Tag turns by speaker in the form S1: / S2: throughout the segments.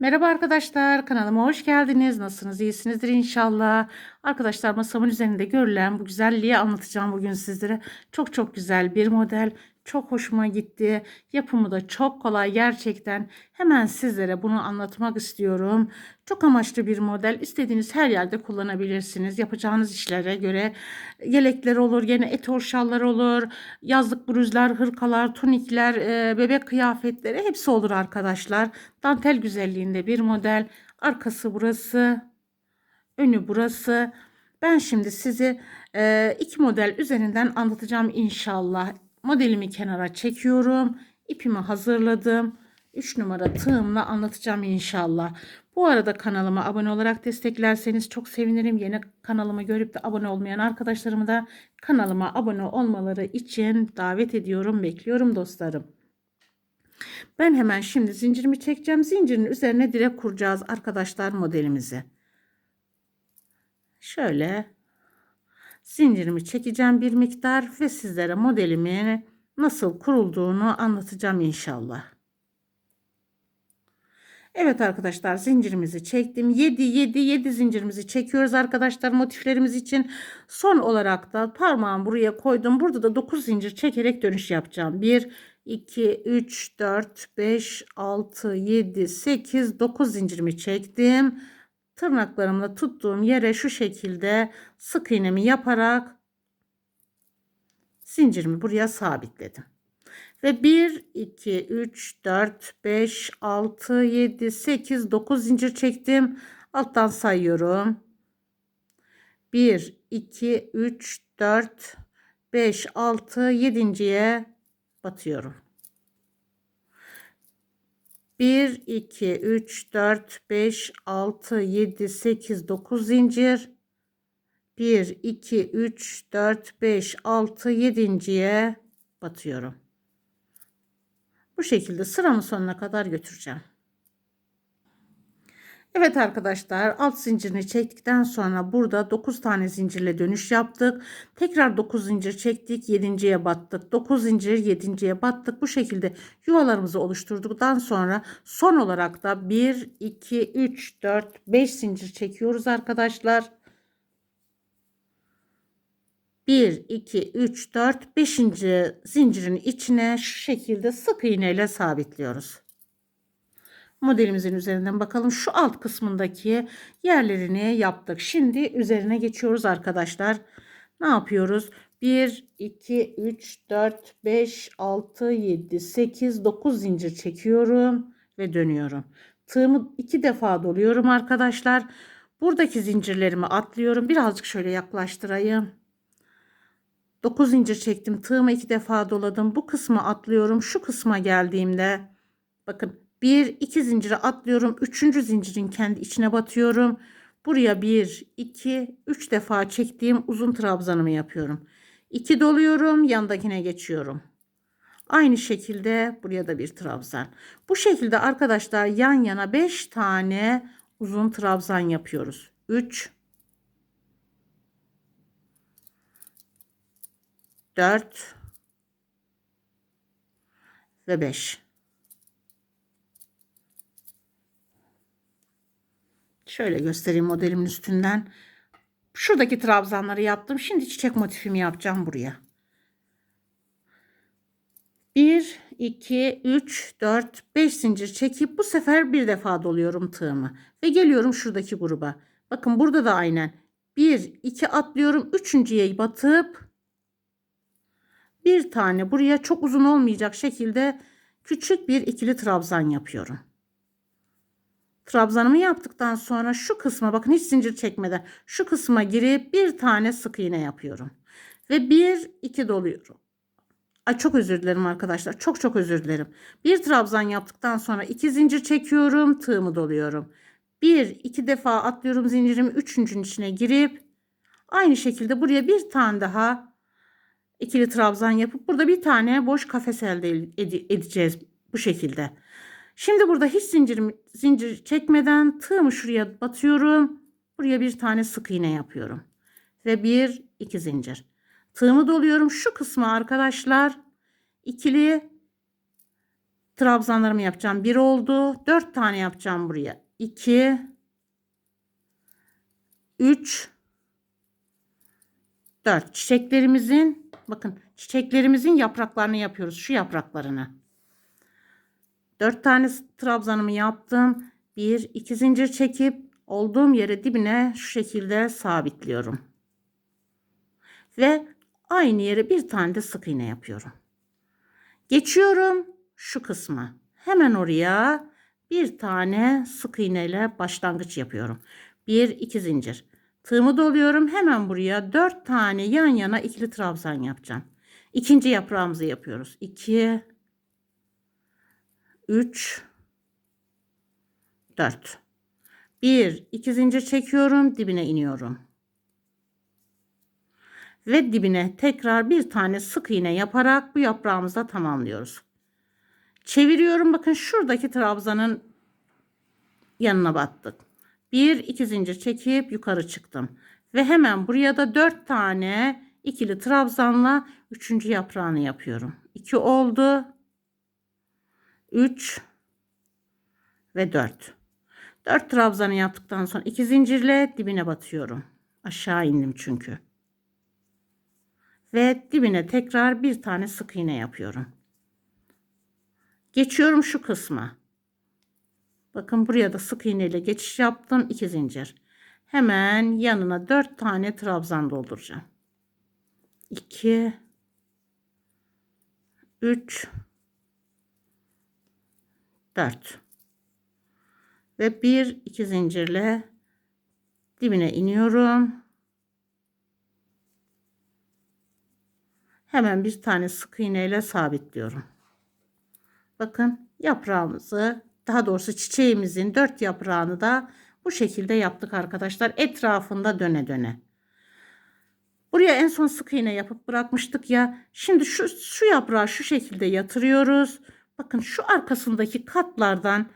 S1: Merhaba arkadaşlar, kanalıma hoş geldiniz. Nasılsınız? İyisinizdir inşallah. Arkadaşlar masamın üzerinde görülen bu güzelliği anlatacağım bugün sizlere. Çok çok güzel bir model. Çok hoşuma gitti. Yapımı da çok kolay gerçekten. Hemen sizlere bunu anlatmak istiyorum. Çok amaçlı bir model. İstediğiniz her yerde kullanabilirsiniz. Yapacağınız işlere göre yelekler olur, yine etor şallar olur, yazlık bluzlar, hırkalar, tunikler, e, bebek kıyafetleri hepsi olur arkadaşlar. Dantel güzelliğinde bir model. Arkası burası, önü burası. Ben şimdi sizi e, iki model üzerinden anlatacağım inşallah. Modelimi kenara çekiyorum. İpimi hazırladım. 3 numara tığımla anlatacağım inşallah. Bu arada kanalıma abone olarak desteklerseniz çok sevinirim. Yeni kanalımı görüp de abone olmayan arkadaşlarımı da kanalıma abone olmaları için davet ediyorum, bekliyorum dostlarım. Ben hemen şimdi zincirimi çekeceğim. Zincirin üzerine direkt kuracağız arkadaşlar modelimizi. Şöyle zincirimi çekeceğim bir miktar ve sizlere modelimin nasıl kurulduğunu anlatacağım inşallah. Evet arkadaşlar zincirimizi çektim. 7 7 7 zincirimizi çekiyoruz arkadaşlar motiflerimiz için. Son olarak da parmağımı buraya koydum. Burada da 9 zincir çekerek dönüş yapacağım. 1 2 3 4 5 6 7 8 9 zincirimi çektim. Tırnaklarımla tuttuğum yere şu şekilde sık iğnemi yaparak zincirimi buraya sabitledim. Ve 1, 2, 3, 4, 5, 6, 7, 8, 9 zincir çektim. Alttan sayıyorum. 1, 2, 3, 4, 5, 6, 7.ye batıyorum. 1, 2, 3, 4, 5, 6, 7, 8, 9 zincir. 1, 2, 3, 4, 5, 6, 7.ye batıyorum. Bu şekilde sıramın sonuna kadar götüreceğim. Evet arkadaşlar alt zincirini çektikten sonra burada 9 tane zincirle dönüş yaptık. Tekrar 9 zincir çektik 7.ye battık. 9 zincir 7.ye battık. Bu şekilde yuvalarımızı oluşturduktan sonra son olarak da 1, 2, 3, 4, 5 zincir çekiyoruz arkadaşlar. 1, 2, 3, 4, 5. zincirin içine şu şekilde sık iğne ile sabitliyoruz. Modelimizin üzerinden bakalım. Şu alt kısmındaki yerlerini yaptık. Şimdi üzerine geçiyoruz arkadaşlar. Ne yapıyoruz? 1, 2, 3, 4, 5, 6, 7, 8, 9 zincir çekiyorum ve dönüyorum. Tığımı iki defa doluyorum arkadaşlar. Buradaki zincirlerimi atlıyorum. Birazcık şöyle yaklaştırayım. 9 zincir çektim. Tığımı iki defa doladım. Bu kısmı atlıyorum. Şu kısma geldiğimde bakın 1 2 zinciri atlıyorum. 3. zincirin kendi içine batıyorum. Buraya 1 2 3 defa çektiğim uzun trabzanımı yapıyorum. 2 doluyorum, yandakine geçiyorum. Aynı şekilde buraya da bir trabzan. Bu şekilde arkadaşlar yan yana 5 tane uzun trabzan yapıyoruz. 3 4 ve 5. Şöyle göstereyim modelimin üstünden. Şuradaki trabzanları yaptım. Şimdi çiçek motifimi yapacağım buraya. 1, 2, 3, 4, 5 zincir çekip bu sefer bir defa doluyorum tığımı. Ve geliyorum şuradaki gruba. Bakın burada da aynen. 1, 2 atlıyorum. Üçüncüye batıp bir tane buraya çok uzun olmayacak şekilde küçük bir ikili trabzan yapıyorum. Trabzanımı yaptıktan sonra şu kısma bakın hiç zincir çekmeden şu kısma girip bir tane sık iğne yapıyorum. Ve bir iki doluyorum. Ay çok özür dilerim arkadaşlar. Çok çok özür dilerim. Bir trabzan yaptıktan sonra iki zincir çekiyorum. Tığımı doluyorum. Bir iki defa atlıyorum zincirimi. Üçüncünün içine girip aynı şekilde buraya bir tane daha ikili trabzan yapıp burada bir tane boş kafes elde edeceğiz bu şekilde. Şimdi burada hiç zincir, zincir çekmeden tığımı şuraya batıyorum. Buraya bir tane sık iğne yapıyorum. Ve bir iki zincir. Tığımı doluyorum. Şu kısmı arkadaşlar ikili trabzanlarımı yapacağım. Bir oldu. Dört tane yapacağım buraya. İki. Üç. Dört. Çiçeklerimizin bakın çiçeklerimizin yapraklarını yapıyoruz. Şu yapraklarını. Dört tane trabzanımı yaptım. Bir, iki zincir çekip olduğum yere dibine şu şekilde sabitliyorum. Ve aynı yere bir tane de sık iğne yapıyorum. Geçiyorum şu kısma. Hemen oraya bir tane sık iğne ile başlangıç yapıyorum. Bir, iki zincir. Tığımı doluyorum. Hemen buraya dört tane yan yana ikili trabzan yapacağım. İkinci yaprağımızı yapıyoruz. 2 3 4 1 2 zincir çekiyorum, dibine iniyorum. Ve dibine tekrar bir tane sık iğne yaparak bu yaprağımızı da tamamlıyoruz. Çeviriyorum. Bakın şuradaki trabzanın yanına battık. Bir iki zincir çekip yukarı çıktım. Ve hemen buraya da dört tane ikili trabzanla üçüncü yaprağını yapıyorum. 2 oldu. 3 ve 4. 4 trabzanı yaptıktan sonra iki zincirle dibine batıyorum. Aşağı indim çünkü. Ve dibine tekrar bir tane sık iğne yapıyorum. Geçiyorum şu kısma. Bakın buraya da sık iğne ile geçiş yaptım. 2 zincir. Hemen yanına 4 tane trabzan dolduracağım. 2 3 4 ve 1 2 zincirle dibine iniyorum. Hemen bir tane sık iğne ile sabitliyorum. Bakın yaprağımızı daha doğrusu çiçeğimizin dört yaprağını da bu şekilde yaptık arkadaşlar. Etrafında döne döne. Buraya en son sık iğne yapıp bırakmıştık ya. Şimdi şu, şu yaprağı şu şekilde yatırıyoruz. Bakın şu arkasındaki katlardan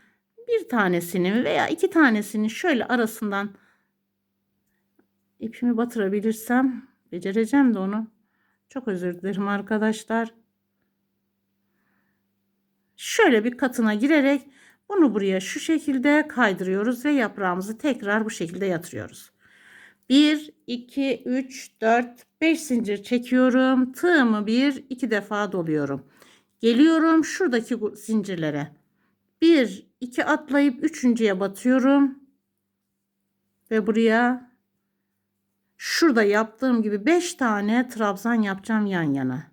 S1: bir tanesini veya iki tanesini şöyle arasından ipimi batırabilirsem becereceğim de onu. Çok özür dilerim arkadaşlar. Şöyle bir katına girerek bunu buraya şu şekilde kaydırıyoruz ve yaprağımızı tekrar bu şekilde yatırıyoruz. 1, 2, 3, 4, 5 zincir çekiyorum. Tığımı bir iki defa doluyorum. Geliyorum şuradaki zincirlere. 1, 2 atlayıp üçüncüye batıyorum. Ve buraya şurada yaptığım gibi 5 tane trabzan yapacağım yan yana.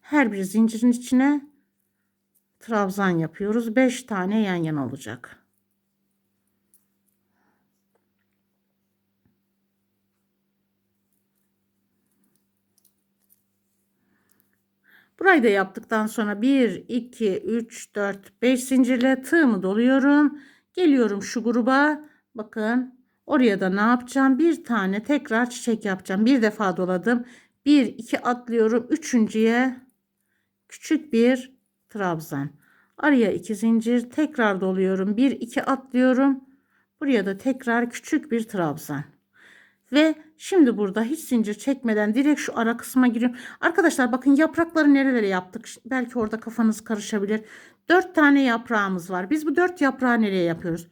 S1: Her bir zincirin içine trabzan yapıyoruz. 5 tane yan yana olacak. Burayı da yaptıktan sonra 1, 2, 3, 4, 5 zincirle tığımı doluyorum. Geliyorum şu gruba. Bakın oraya da ne yapacağım? Bir tane tekrar çiçek yapacağım. Bir defa doladım. 1, 2 atlıyorum. Üçüncüye küçük bir trabzan. Araya iki zincir tekrar doluyorum. 1, 2 atlıyorum. Buraya da tekrar küçük bir trabzan. Ve şimdi burada hiç zincir çekmeden direkt şu ara kısma giriyorum. Arkadaşlar bakın yaprakları nerelere yaptık? Belki orada kafanız karışabilir. 4 tane yaprağımız var. Biz bu 4 yaprağı nereye yapıyoruz?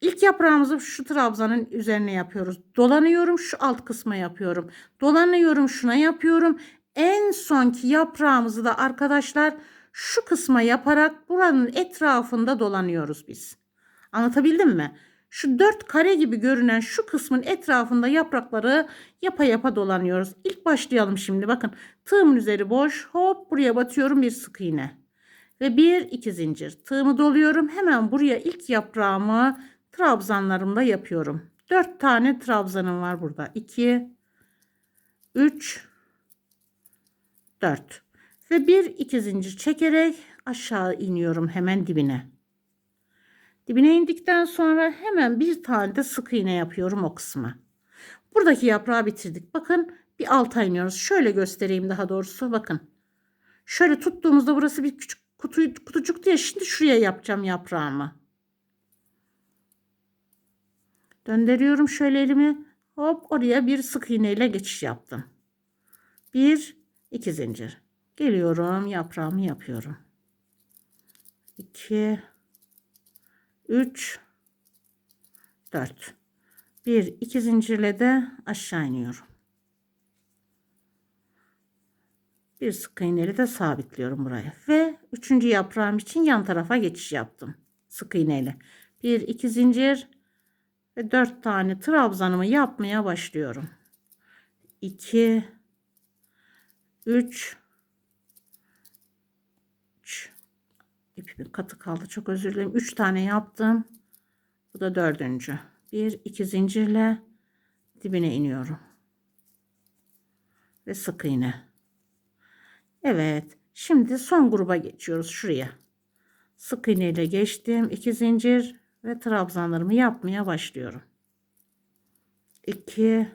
S1: İlk yaprağımızı şu trabzanın üzerine yapıyoruz. Dolanıyorum şu alt kısma yapıyorum. Dolanıyorum şuna yapıyorum. En sonki yaprağımızı da arkadaşlar şu kısma yaparak buranın etrafında dolanıyoruz biz. Anlatabildim mi? Şu dört kare gibi görünen şu kısmın etrafında yaprakları yapa yapa dolanıyoruz. İlk başlayalım şimdi bakın. Tığımın üzeri boş. Hop buraya batıyorum bir sık iğne. Ve bir iki zincir. Tığımı doluyorum. Hemen buraya ilk yaprağımı trabzanlarımla yapıyorum. Dört tane trabzanım var burada. 2 3 4 ve bir iki zincir çekerek aşağı iniyorum hemen dibine. Dibine indikten sonra hemen bir tane de sık iğne yapıyorum o kısma. Buradaki yaprağı bitirdik. Bakın bir alta iniyoruz. Şöyle göstereyim daha doğrusu. Bakın. Şöyle tuttuğumuzda burası bir küçük kutu, kutucuk diye şimdi şuraya yapacağım yaprağımı. Döndürüyorum şöyle elimi. Hop oraya bir sık iğne ile geçiş yaptım. 1 2 zincir. Geliyorum yaprağımı yapıyorum. 2 3 4 1 2 zincirle de aşağı iniyorum. Bir sık iğneyle de sabitliyorum buraya. Ve üçüncü yaprağım için yan tarafa geçiş yaptım. Sık iğneyle. Bir iki zincir ve dört tane trabzanımı yapmaya başlıyorum. 2 3 3 ipimin katı kaldı. Çok özür dilerim. 3 tane yaptım. Bu da dördüncü. Bir iki zincirle dibine iniyorum. Ve sık iğne. Evet şimdi son gruba geçiyoruz şuraya. Sık iğne ile geçtim. 2 zincir ve trabzanlarımı yapmaya başlıyorum. 2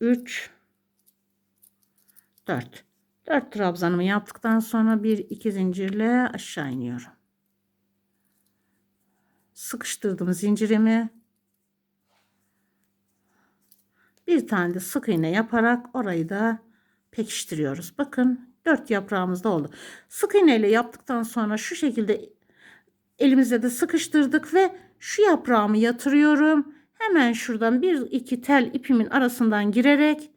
S1: 3 4 4 trabzanımı yaptıktan sonra bir iki zincirle aşağı iniyorum. Sıkıştırdım zincirimi. Bir tane de sık iğne yaparak orayı da pekiştiriyoruz. Bakın 4 yaprağımız da oldu. Sık iğne ile yaptıktan sonra şu şekilde elimizde de sıkıştırdık ve şu yaprağımı yatırıyorum. Hemen şuradan bir iki tel ipimin arasından girerek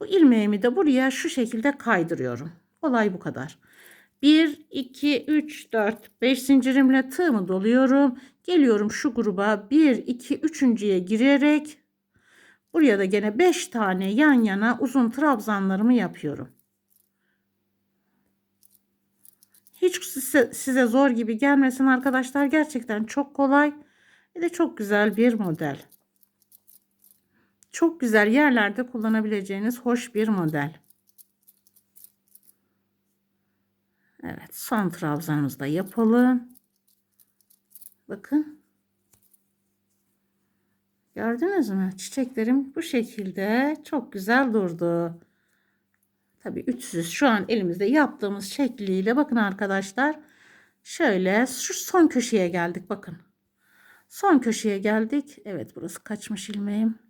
S1: bu ilmeğimi de buraya şu şekilde kaydırıyorum. Olay bu kadar. 1, 2, 3, 4, 5 zincirimle tığımı doluyorum. Geliyorum şu gruba 1, 2, 3.ye girerek buraya da gene 5 tane yan yana uzun trabzanlarımı yapıyorum. Hiç size, size zor gibi gelmesin arkadaşlar. Gerçekten çok kolay ve de çok güzel bir model. Çok güzel yerlerde kullanabileceğiniz hoş bir model. Evet son trabzanımızı da yapalım. Bakın. Gördünüz mü? Çiçeklerim bu şekilde çok güzel durdu. Tabi 300 şu an elimizde yaptığımız şekliyle bakın arkadaşlar. Şöyle şu son köşeye geldik bakın. Son köşeye geldik. Evet burası kaçmış ilmeğim.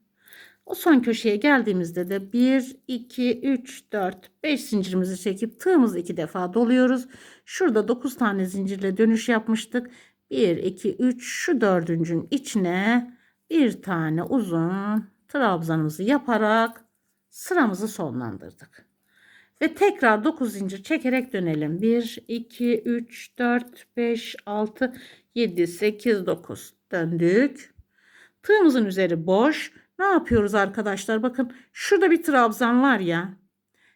S1: O son köşeye geldiğimizde de 1, 2, 3, 4, 5 zincirimizi çekip tığımızı iki defa doluyoruz. Şurada 9 tane zincirle dönüş yapmıştık. 1, 2, 3 şu dördüncünün içine bir tane uzun trabzanımızı yaparak sıramızı sonlandırdık. Ve tekrar 9 zincir çekerek dönelim. 1, 2, 3, 4, 5, 6, 7, 8, 9 döndük. Tığımızın üzeri boş. Ne yapıyoruz arkadaşlar? Bakın şurada bir trabzan var ya.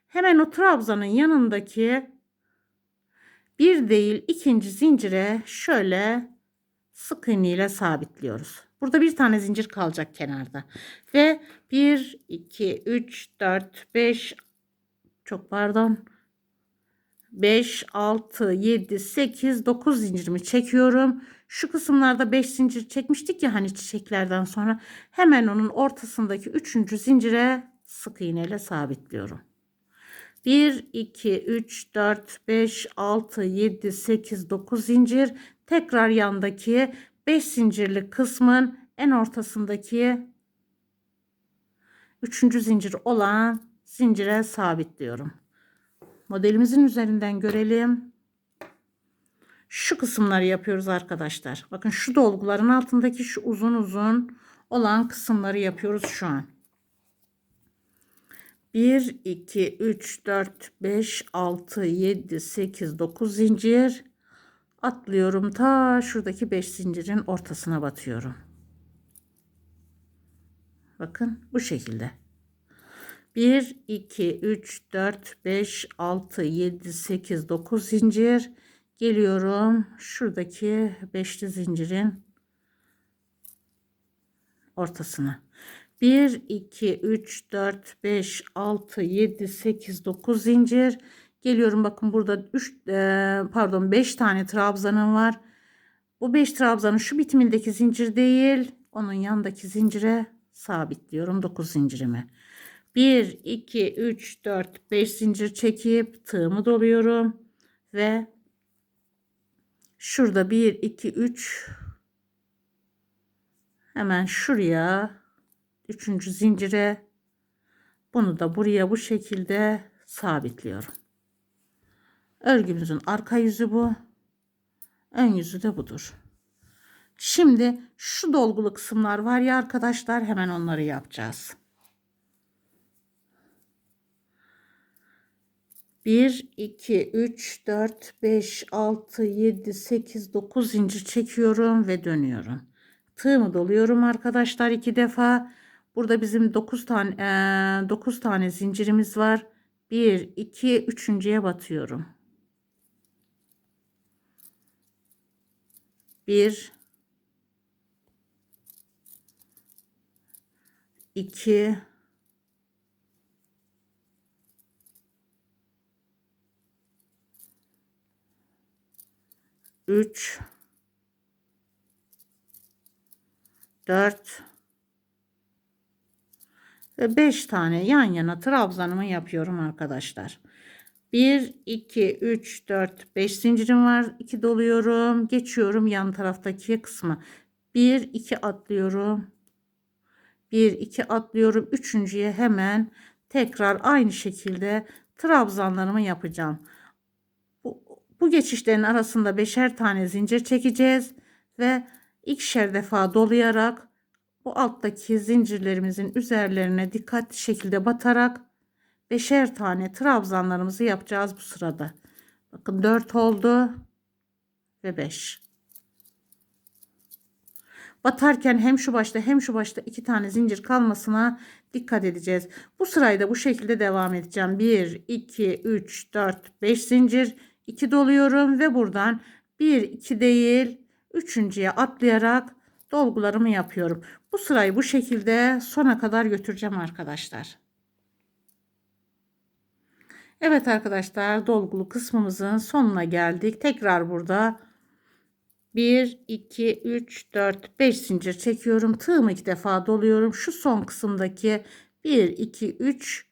S1: Hemen o trabzanın yanındaki bir değil ikinci zincire şöyle sık iğne ile sabitliyoruz. Burada bir tane zincir kalacak kenarda. Ve 1, 2, 3, 4, 5 çok pardon 5, 6, 7, 8, 9 zincirimi çekiyorum. Şu kısımlarda 5 zincir çekmiştik ya hani çiçeklerden sonra. Hemen onun ortasındaki 3. zincire sık iğne ile sabitliyorum. 1, 2, 3, 4, 5, 6, 7, 8, 9 zincir. Tekrar yandaki 5 zincirli kısmın en ortasındaki 3. zincir olan zincire sabitliyorum. Modelimizin üzerinden görelim. Şu kısımları yapıyoruz arkadaşlar. Bakın şu dolguların altındaki şu uzun uzun olan kısımları yapıyoruz şu an. 1, 2, 3, 4, 5, 6, 7, 8, 9 zincir. Atlıyorum ta şuradaki 5 zincirin ortasına batıyorum. Bakın bu şekilde. 1, 2, 3, 4, 5, 6, 7, 8, 9 zincir. Geliyorum şuradaki beşli zincirin ortasına. 1, 2, 3, 4, 5, 6, 7, 8, 9 zincir. Geliyorum bakın burada 3 e, pardon 5 tane trabzanım var. Bu 5 trabzanı şu bitimindeki zincir değil. Onun yanındaki zincire sabitliyorum 9 zincirimi. 1, 2, 3, 4, 5 zincir çekip tığımı doluyorum. Ve şurada 1, 2, 3 hemen şuraya 3. zincire Bunu da buraya bu şekilde sabitliyorum. Örgümüzün arka yüzü bu. Ön yüzü de budur. Şimdi şu dolgulu kısımlar var ya arkadaşlar hemen onları yapacağız. 1, 2, 3, 4, 5, 6, 7, 8, 9 zincir çekiyorum ve dönüyorum. Tığımı doluyorum arkadaşlar iki defa. Burada bizim 9 tane e, 9 tane zincirimiz var. 1, 2, üçüncüye batıyorum. 1 2 3 4 ve 5 tane yan yana trabzanımı yapıyorum arkadaşlar. 1 2 3 4 5 zincirim var. 2 doluyorum. Geçiyorum yan taraftaki kısmı. 1 2 atlıyorum. 1 2 atlıyorum. Üçüncüye hemen tekrar aynı şekilde trabzanlarımı yapacağım. Bu, geçişlerin arasında beşer tane zincir çekeceğiz ve ikişer defa dolayarak bu alttaki zincirlerimizin üzerlerine dikkatli şekilde batarak beşer tane trabzanlarımızı yapacağız bu sırada. Bakın 4 oldu ve 5. Batarken hem şu başta hem şu başta iki tane zincir kalmasına dikkat edeceğiz. Bu sırayı da bu şekilde devam edeceğim. 1, 2, 3, 4, 5 zincir. 2 doluyorum ve buradan 1, 2 değil üçüncüye atlayarak dolgularımı yapıyorum. Bu sırayı bu şekilde sona kadar götüreceğim arkadaşlar. Evet arkadaşlar dolgulu kısmımızın sonuna geldik. Tekrar burada 1, 2, 3, 4, 5 zincir çekiyorum. Tığımı iki defa doluyorum. Şu son kısımdaki 1, 2, 3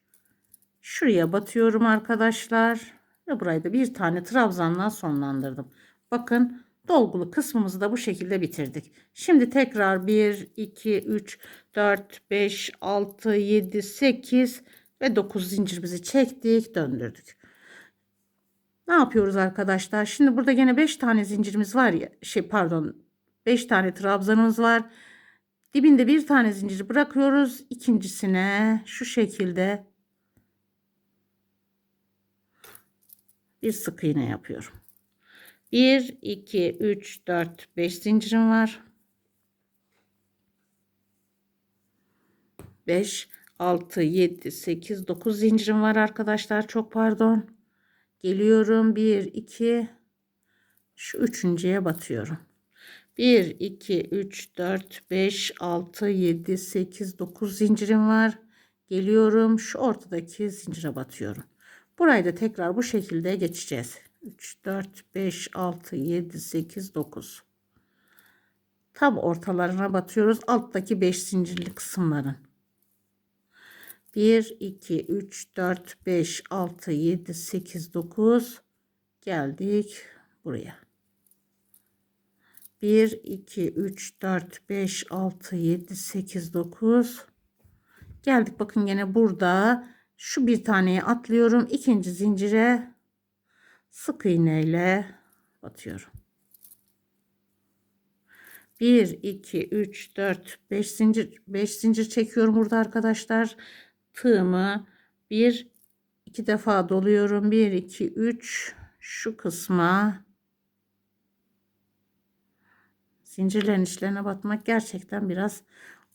S1: şuraya batıyorum arkadaşlar. Ve burayı da bir tane trabzanla sonlandırdım. Bakın dolgulu kısmımızı da bu şekilde bitirdik. Şimdi tekrar 1, 2, 3, 4, 5, 6, 7, 8 ve 9 zincirimizi çektik döndürdük. Ne yapıyoruz arkadaşlar? Şimdi burada gene 5 tane zincirimiz var ya şey pardon 5 tane trabzanımız var. Dibinde bir tane zincir bırakıyoruz. İkincisine şu şekilde bir sık iğne yapıyorum. 1 2 3 4 5 zincirim var. 5 6 7 8 9 zincirim var arkadaşlar. Çok pardon. Geliyorum. 1, 2, şu üçüncüye batıyorum. 1, 2, 3, 4, 5, 6, 7, 8, 9 zincirim var. Geliyorum. Şu ortadaki zincire batıyorum. Burayı da tekrar bu şekilde geçeceğiz. 3, 4, 5, 6, 7, 8, 9. Tam ortalarına batıyoruz. Alttaki 5 zincirli kısımların. 1, 2, 3, 4, 5, 6, 7, 8, 9 geldik buraya. 1, 2, 3, 4, 5, 6, 7, 8, 9 geldik. Bakın yine burada şu bir taneyi atlıyorum. ikinci zincire sık iğne ile batıyorum. 1, 2, 3, 4, 5 zincir 5 zincir çekiyorum burada arkadaşlar tığımı bir iki defa doluyorum. Bir iki üç şu kısma zincirlerin içlerine batmak gerçekten biraz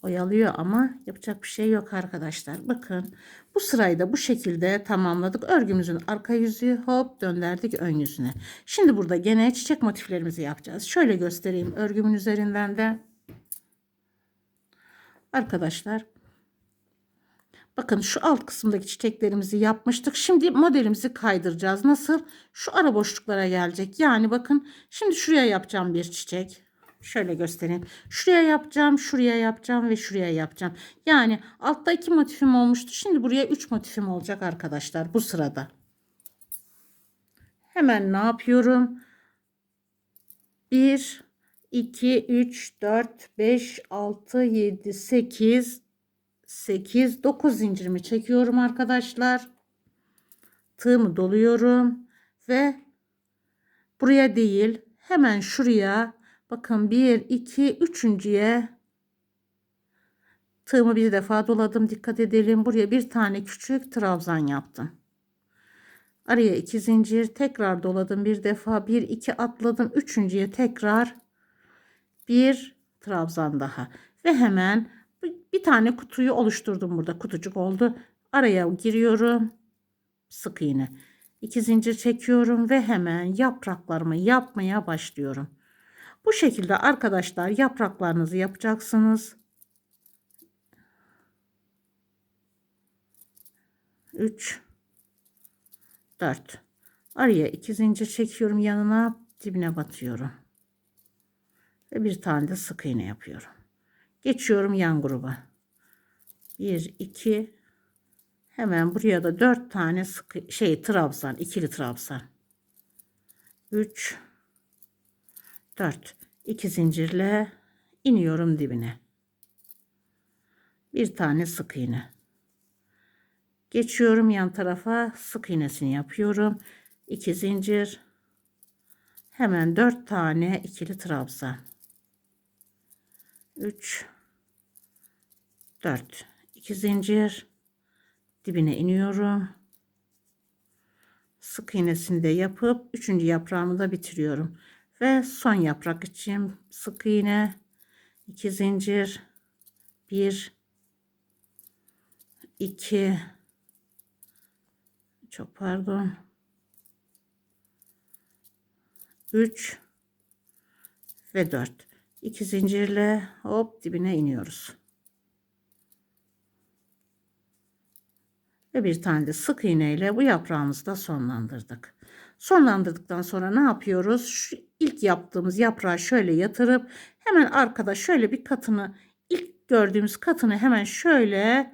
S1: oyalıyor ama yapacak bir şey yok arkadaşlar. Bakın bu sırayı da bu şekilde tamamladık. Örgümüzün arka yüzü hop döndürdük ön yüzüne. Şimdi burada gene çiçek motiflerimizi yapacağız. Şöyle göstereyim örgümün üzerinden de. Arkadaşlar Bakın şu alt kısımdaki çiçeklerimizi yapmıştık. Şimdi modelimizi kaydıracağız. Nasıl? Şu ara boşluklara gelecek. Yani bakın şimdi şuraya yapacağım bir çiçek. Şöyle göstereyim. Şuraya yapacağım, şuraya yapacağım ve şuraya yapacağım. Yani altta iki motifim olmuştu. Şimdi buraya üç motifim olacak arkadaşlar bu sırada. Hemen ne yapıyorum? 1, 2, 3, 4, 5, 6, 7, 8, 8, 9 zincirimi çekiyorum arkadaşlar. Tığımı doluyorum ve buraya değil hemen şuraya bakın 1 2 üçüncüye tığımı bir defa doladım. Dikkat edelim. Buraya bir tane küçük trabzan yaptım. Araya iki zincir tekrar doladım bir defa. Bir iki atladım. Üçüncüye tekrar bir trabzan daha. Ve hemen bir tane kutuyu oluşturdum burada. Kutucuk oldu. Araya giriyorum. Sık iğne. İki zincir çekiyorum ve hemen yapraklarımı yapmaya başlıyorum bu şekilde arkadaşlar yapraklarınızı yapacaksınız. 3 4 araya iki zincir çekiyorum yanına dibine batıyorum. Ve bir tane de sık iğne yapıyorum. Geçiyorum yan gruba. 1 2 hemen buraya da 4 tane sık şey trabzan ikili trabzan. 3 4 2 zincirle iniyorum dibine. Bir tane sık iğne. Geçiyorum yan tarafa sık iğnesini yapıyorum. 2 zincir. Hemen 4 tane ikili trabzan 3 4 2 zincir. Dibine iniyorum. Sık iğnesini de yapıp üçüncü yaprağımı da bitiriyorum ve son yaprak için sık iğne 2 zincir 1 2 çok pardon 3 ve 4 2 zincirle hop dibine iniyoruz. Ve bir tane de sık iğne ile bu yaprağımızı da sonlandırdık sonlandırdıktan sonra ne yapıyoruz şu ilk yaptığımız yaprağı şöyle yatırıp hemen arkada şöyle bir katını ilk gördüğümüz katını hemen şöyle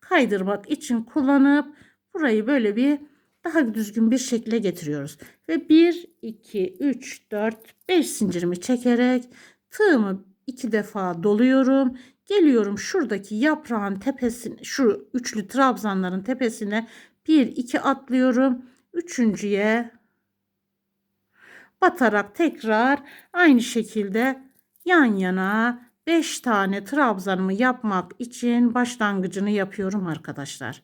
S1: kaydırmak için kullanıp burayı böyle bir daha düzgün bir şekilde getiriyoruz. Ve 1, 2, 3, 4, 5 zincirimi çekerek tığımı iki defa doluyorum. Geliyorum şuradaki yaprağın tepesine, şu üçlü trabzanların tepesine 1, 2 atlıyorum. Üçüncüye batarak tekrar aynı şekilde yan yana 5 tane trabzanımı yapmak için başlangıcını yapıyorum arkadaşlar.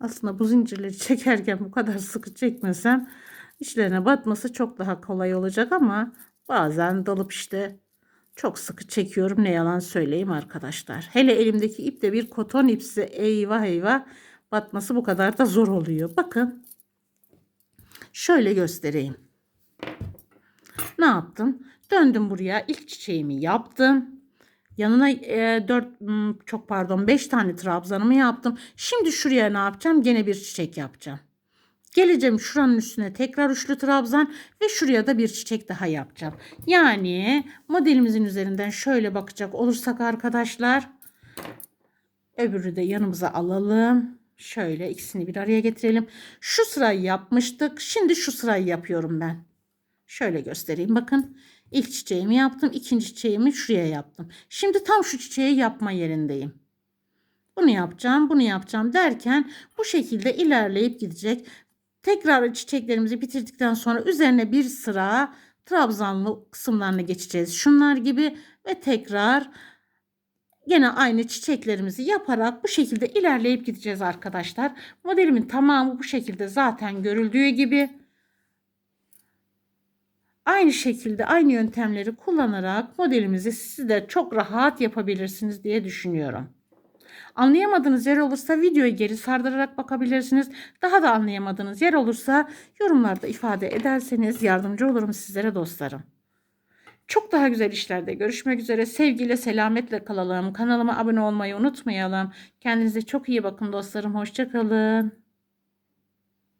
S1: Aslında bu zincirleri çekerken bu kadar sıkı çekmesem içlerine batması çok daha kolay olacak ama bazen dalıp işte çok sıkı çekiyorum ne yalan söyleyeyim arkadaşlar. Hele elimdeki ip de bir koton ipse eyvah eyvah batması bu kadar da zor oluyor. Bakın şöyle göstereyim. Ne yaptım? Döndüm buraya ilk çiçeğimi yaptım. Yanına e, 4 hmm, çok pardon 5 tane trabzanımı yaptım. Şimdi şuraya ne yapacağım? Gene bir çiçek yapacağım. Geleceğim şuranın üstüne tekrar üçlü trabzan ve şuraya da bir çiçek daha yapacağım. Yani modelimizin üzerinden şöyle bakacak olursak arkadaşlar öbürü de yanımıza alalım. Şöyle ikisini bir araya getirelim. Şu sırayı yapmıştık. Şimdi şu sırayı yapıyorum ben. Şöyle göstereyim bakın. İlk çiçeğimi yaptım. ikinci çiçeğimi şuraya yaptım. Şimdi tam şu çiçeği yapma yerindeyim. Bunu yapacağım, bunu yapacağım derken bu şekilde ilerleyip gidecek. Tekrar çiçeklerimizi bitirdikten sonra üzerine bir sıra trabzanlı kısımlarını geçeceğiz. Şunlar gibi ve tekrar Gene aynı çiçeklerimizi yaparak bu şekilde ilerleyip gideceğiz arkadaşlar. Modelimin tamamı bu şekilde zaten görüldüğü gibi. Aynı şekilde aynı yöntemleri kullanarak modelimizi siz de çok rahat yapabilirsiniz diye düşünüyorum. Anlayamadığınız yer olursa videoyu geri sardırarak bakabilirsiniz. Daha da anlayamadığınız yer olursa yorumlarda ifade ederseniz yardımcı olurum sizlere dostlarım. Çok daha güzel işlerde görüşmek üzere. Sevgiyle, selametle kalalım. Kanalıma abone olmayı unutmayalım. Kendinize çok iyi bakın dostlarım. Hoşçakalın.